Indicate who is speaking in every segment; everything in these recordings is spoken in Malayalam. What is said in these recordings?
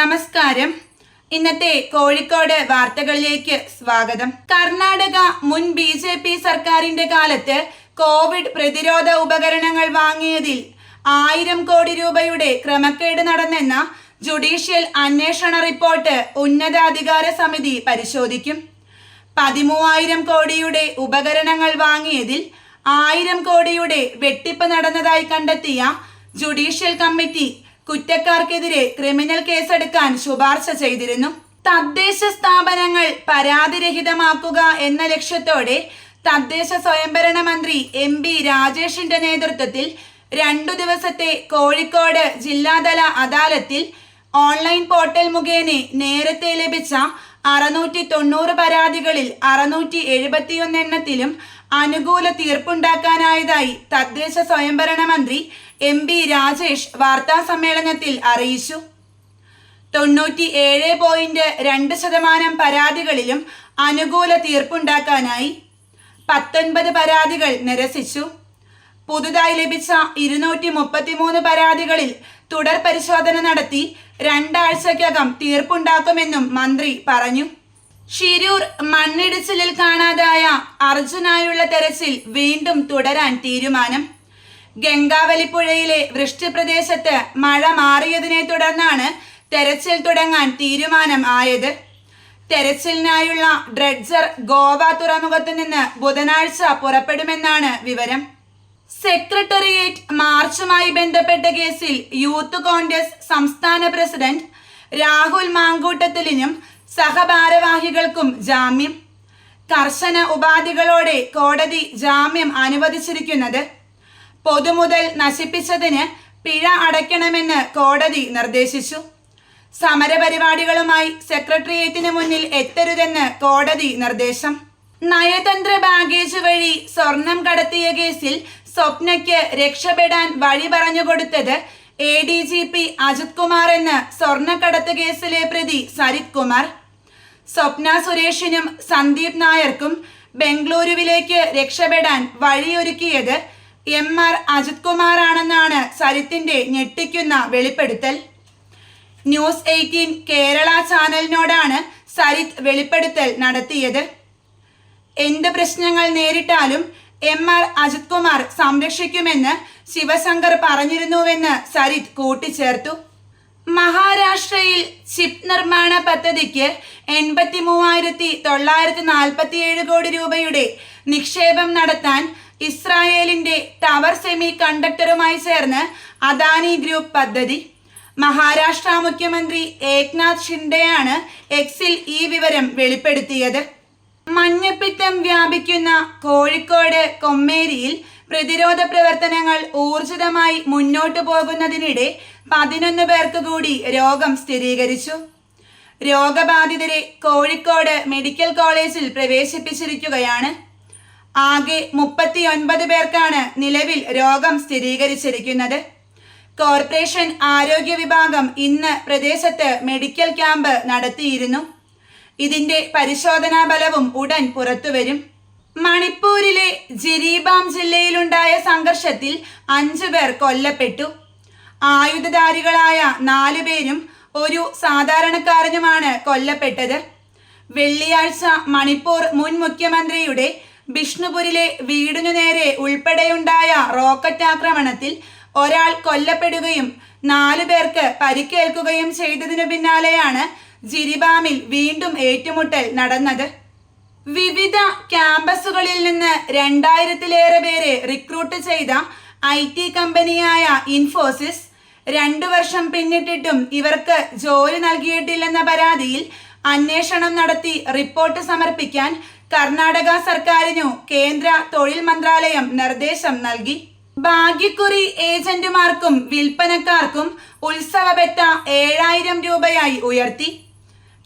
Speaker 1: നമസ്കാരം. ഇന്നത്തെ കോഴിക്കോട് വാർത്തകളിലേക്ക് സ്വാഗതം. കർണാടക മുൻ ബി ജെ പി സർക്കാരിന്റെ കാലത്ത് കോവിഡ് പ്രതിരോധ ഉപകരണങ്ങൾ വാങ്ങിയതിൽ ആയിരം കോടി രൂപയുടെ ക്രമക്കേട് നടന്നെന്ന ജുഡീഷ്യൽ അന്വേഷണ റിപ്പോർട്ട് ഉന്നതാധികാര സമിതി പരിശോധിക്കും. പതിമൂവായിരം കോടിയുടെ ഉപകരണങ്ങൾ വാങ്ങിയതിൽ ആയിരം കോടിയുടെ വെട്ടിപ്പ് നടന്നതായി കണ്ടെത്തിയ ജുഡീഷ്യൽ കമ്മിറ്റി കുറ്റക്കാർക്കെതിരെ ക്രിമിനൽ കേസെടുക്കാൻ ശുപാർശ ചെയ്തിരുന്നു. തദ്ദേശ സ്ഥാപനങ്ങൾ പരാതിരഹിതമാക്കുക എന്ന ലക്ഷ്യത്തോടെ തദ്ദേശ സ്വയംഭരണ മന്ത്രി എം പി രാജേഷിന്റെ നേതൃത്വത്തിൽ രണ്ടു ദിവസത്തെ കോഴിക്കോട് ജില്ലാതല അദാലത്തിൽ ഓൺലൈൻ പോർട്ടൽ മുഖേന നേരത്തെ ലഭിച്ച അറുന്നൂറ്റി തൊണ്ണൂറ് പരാതികളിൽ അറുന്നൂറ്റി എഴുപത്തിയൊന്ന് എണ്ണത്തിലും അനുകൂല തീർപ്പുണ്ടാക്കാനായതായി തദ്ദേശ സ്വയംഭരണ മന്ത്രി എം പി രാജേഷ് വാർത്താ സമ്മേളനത്തിൽ അറിയിച്ചു. തൊണ്ണൂറ്റി ഏഴ് പോയിന്റ് രണ്ട് ശതമാനം പരാതികളിലും അനുകൂല തീർപ്പുണ്ടാക്കാനായി പത്തൊൻപത് പരാതികൾ നിരസിച്ചു. പുതുതായി ലഭിച്ച ഇരുന്നൂറ്റി മുപ്പത്തിമൂന്ന് പരാതികളിൽ തുടർ പരിശോധന നടത്തി രണ്ടാഴ്ചക്കകം തീർപ്പുണ്ടാക്കുമെന്നും മന്ത്രി പറഞ്ഞു. ഷിരൂർ മണ്ണിടിച്ചിലിൽ കാണാതായ അർജുനായുള്ള തെരച്ചിൽ വീണ്ടും തുടരാൻ തീരുമാനം. ഗംഗാവലിപ്പുഴയിലെ വൃഷ്ടിപ്രദേശത്ത് മഴ മാറിയതിനെ തുടർന്നാണ് തെരച്ചിൽ തുടങ്ങാൻ തീരുമാനം ആയത്. തെരച്ചിലിനായുള്ള ഡ്രഡ്ജർ ഗോവ തുറമുഖത്ത് നിന്ന് ബുധനാഴ്ച പുറപ്പെടുമെന്നാണ് വിവരം. സെക്രട്ടേറിയറ്റ് മാർച്ചുമായി ബന്ധപ്പെട്ട കേസിൽ യൂത്ത് കോൺഗ്രസ് സംസ്ഥാന പ്രസിഡന്റ് രാഹുൽ മാങ്കൂട്ടത്തിലിനും സഹഭാരവാഹികൾക്കും ജാമ്യം. കർശന ഉപാധികളോടെ കോടതി ജാമ്യം അനുവദിച്ചിരിക്കുന്നത് പൊതുമുതൽ നശിപ്പിച്ചതിന് പിഴ അടയ്ക്കണമെന്ന് കോടതി നിർദ്ദേശിച്ചു. സമരപരിപാടികളുമായി സെക്രട്ടേറിയറ്റിന് മുന്നിൽ എത്തരുതെന്ന് കോടതി നിർദ്ദേശം. നയതന്ത്ര ബാഗേജ് വഴി സ്വർണം കടത്തിയ കേസിൽ സ്വപ്നയ്ക്ക് രക്ഷപ്പെടാൻ വഴി പറഞ്ഞുകൊടുത്തത് A D G P Ajith Kumar എന്ന സ്വർണക്കടത്ത് കേസിലെ പ്രതി സരിത് കുമാർ. സ്വപ്ന സുരേഷിനും സന്ദീപ് നായർക്കും ബംഗളൂരുവിലേക്ക് രക്ഷപ്പെടാൻ വഴിയൊരുക്കിയത് എം ആർ അജിത് കുമാറാണെന്നാണ് സരിത്തിന്റെ ഞെട്ടിക്കുന്ന വെളിപ്പെടുത്തൽ. ന്യൂസ് എയ്റ്റീൻ കേരള ചാനലിനോടാണ് സരിത് വെളിപ്പെടുത്തൽ നടത്തിയത്. എന്ത് പ്രശ്നങ്ങൾ നേരിട്ടാലും എം ആർ അജിത് കുമാർ സംരക്ഷിക്കുമെന്ന് ശിവശങ്കർ പറഞ്ഞിരുന്നുവെന്ന് സരിത് കൂട്ടിച്ചേർത്തു. മഹാരാഷ്ട്രയിൽ ചിപ്പ് നിർമ്മാണ പദ്ധതിക്ക് എൺപത്തി മൂവായിരത്തി തൊള്ളായിരത്തി നാൽപ്പത്തി ഏഴ് കോടി രൂപയുടെ നിക്ഷേപം നടത്താൻ ഇസ്രായേലിന്റെ ടവർ സെമി കണ്ടക്ടറുമായി ചേർന്ന് അദാനി ഗ്രൂപ്പ് പദ്ധതി. മഹാരാഷ്ട്ര മുഖ്യമന്ത്രി ഏക്നാഥ് ഷിൻഡെയാണ് എക്സിൽ ഈ വിവരം വെളിപ്പെടുത്തിയത്. മഞ്ഞപ്പിത്തം വ്യാപിക്കുന്ന കോഴിക്കോട് കൊമ്മേരിയിൽ പ്രതിരോധ പ്രവർത്തനങ്ങൾ ഊർജിതമായി മുന്നോട്ടു പോകുന്നതിനിടെ പതിനൊന്ന് പേർക്ക് കൂടി രോഗം സ്ഥിരീകരിച്ചു. രോഗബാധിതരെ കോഴിക്കോട് മെഡിക്കൽ കോളേജിൽ പ്രവേശിപ്പിച്ചിരിക്കുകയാണ്. ആകെ മുപ്പത്തിയൊൻപത് പേർക്കാണ് നിലവിൽ രോഗം സ്ഥിരീകരിച്ചിരിക്കുന്നത്. കോർപ്പറേഷൻ ആരോഗ്യ വിഭാഗം ഇന്ന് പ്രദേശത്ത് മെഡിക്കൽ ക്യാമ്പ് നടത്തിയിരുന്നു. ഇതിന്റെ പരിശോധനാ ഫലവും ഉടൻ പുറത്തുവരും. മണിപ്പൂരിലെ ജിരീബാം ജില്ലയിലുണ്ടായ സംഘർഷത്തിൽ അഞ്ചു പേർ കൊല്ലപ്പെട്ടു. ആയുധധാരികളായ നാലു പേരും ഒരു സാധാരണക്കാരനുമാണ് കൊല്ലപ്പെട്ടത്. വെള്ളിയാഴ്ച മണിപ്പൂർ മുൻ മുഖ്യമന്ത്രിയുടെ ബിഷ്ണുപുരിലെ വീടിനു നേരെ ഉൾപ്പെടെയുണ്ടായ റോക്കറ്റ് ആക്രമണത്തിൽ ഒരാൾ കൊല്ലപ്പെടുകയും നാലു പേർക്ക് പരിക്കേൽക്കുകയും ചെയ്തതിനു പിന്നാലെയാണ് ജിരിബാമിൽ വീണ്ടും ഏറ്റുമുട്ടൽ നടന്നത്. വിവിധ ക്യാമ്പസുകളിൽ നിന്ന് രണ്ടായിരത്തിലേറെ പേരെ റിക്രൂട്ട് ചെയ്ത ഐ കമ്പനിയായ ഇൻഫോസിസ് രണ്ടു വർഷം പിന്നിട്ടിട്ടും ഇവർക്ക് ജോലി നൽകിയിട്ടില്ലെന്ന പരാതിയിൽ അന്വേഷണം നടത്തി റിപ്പോർട്ട് സമർപ്പിക്കാൻ കർണാടക സർക്കാരിനു കേന്ദ്ര തൊഴിൽ മന്ത്രാലയം നിർദ്ദേശം നൽകി. ഭാഗ്യക്കുറി ഏജന്റുമാർക്കും വിൽപ്പനക്കാർക്കും ഉത്സവബെത്ത ഏഴായിരം രൂപയായി ഉയർത്തി.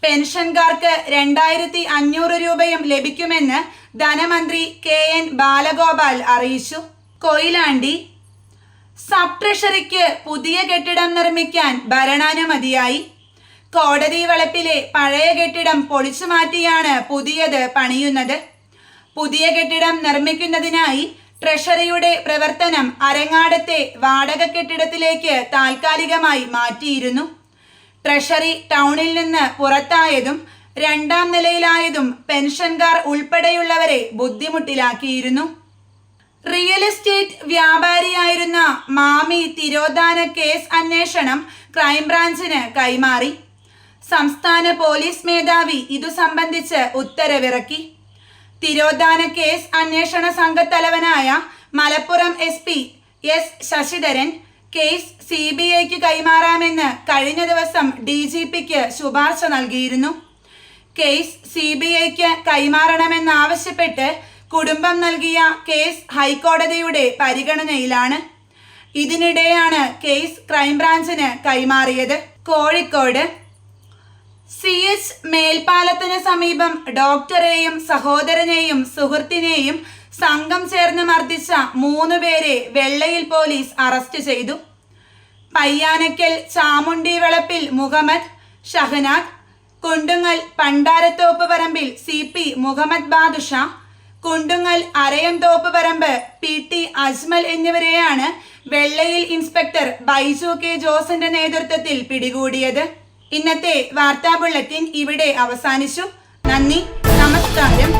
Speaker 1: പെൻഷൻകാർക്ക് രണ്ടായിരത്തി അഞ്ഞൂറ് രൂപയും ലഭിക്കുമെന്ന് ധനമന്ത്രി കെ എൻ ബാലഗോപാൽ അറിയിച്ചു. കൊയിലാണ്ടി സബ് ട്രഷറിക്ക് പുതിയ കെട്ടിടം നിർമ്മിക്കാൻ ഭരണാനുമതിയായി കോടതി വളപ്പിലെ പഴയ കെട്ടിടം പൊളിച്ചു മാറ്റിയാണ് പുതിയത് പണിയുന്നത്. പുതിയ കെട്ടിടം നിർമ്മിക്കുന്നതിനായി ട്രഷറിയുടെ പ്രവർത്തനം അരങ്ങാടത്തെ വാടക കെട്ടിടത്തിലേക്ക് താൽക്കാലികമായി മാറ്റിയിരുന്നു. ട്രഷറി ടൗണിൽ നിന്ന് പുറത്തായതും രണ്ടാം നിലയിലായതും പെൻഷൻകാർ ഉൾപ്പെടെയുള്ളവരെ ബുദ്ധിമുട്ടിലാക്കിയിരുന്നു. റിയൽ എസ്റ്റേറ്റ് വ്യാപാരിയായിരുന്ന മാമി തിരോധാന കേസ് അന്വേഷണം ക്രൈംബ്രാഞ്ചിന് കൈമാറി. സംസ്ഥാന പോലീസ് മേധാവി ഇതു സംബന്ധിച്ച് ഉത്തരവിറക്കി. തിരോധാന കേസ് അന്വേഷണ സംഘത്തലവനായ Malappuram S P S Sasidharan case C B ഐക്ക് കൈമാറാമെന്ന് കഴിഞ്ഞ ദിവസം ഡി ജി പിക്ക് ശുപാർശ നൽകിയിരുന്നു. കേസ് സി ബി ഐക്ക് കൈമാറണമെന്നാവശ്യപ്പെട്ട് കുടുംബം നൽകിയ കേസ് ഹൈക്കോടതിയുടെ പരിഗണനയിലാണ്. ഇതിനിടെയാണ് കേസ് ക്രൈംബ്രാഞ്ചിന് കൈമാറിയത്. കോഴിക്കോട്. സി എച്ച് മേൽപ്പാലത്തിന് സമീപം ഡോക്ടറെയും സഹോദരനെയും സുഹൃത്തിനെയും സംഘം ചേർന്ന് മർദ്ദിച്ച മൂന്ന് പേരെ വെള്ളയിൽ പോലീസ് അറസ്റ്റ് ചെയ്തു. Payyanakkal Chamundi Valappil Muhammad Shahanad Kundungal Pandarathoppu Parambil C P Muhammad Badusha Kundungal Arayamthoppu Parambu P T Ajmal എന്നിവരെയാണ് വെള്ളയിൽ ഇൻസ്പെക്ടർ ബൈജു കെ ജോസിന്റെ നേതൃത്വത്തിൽ പിടികൂടിയത്. ഇന്നത്തെ വാർത്താ ബുള്ളറ്റിൻ ഇവിടെ അവസാനിച്ചു. നന്ദി നമസ്കാരം.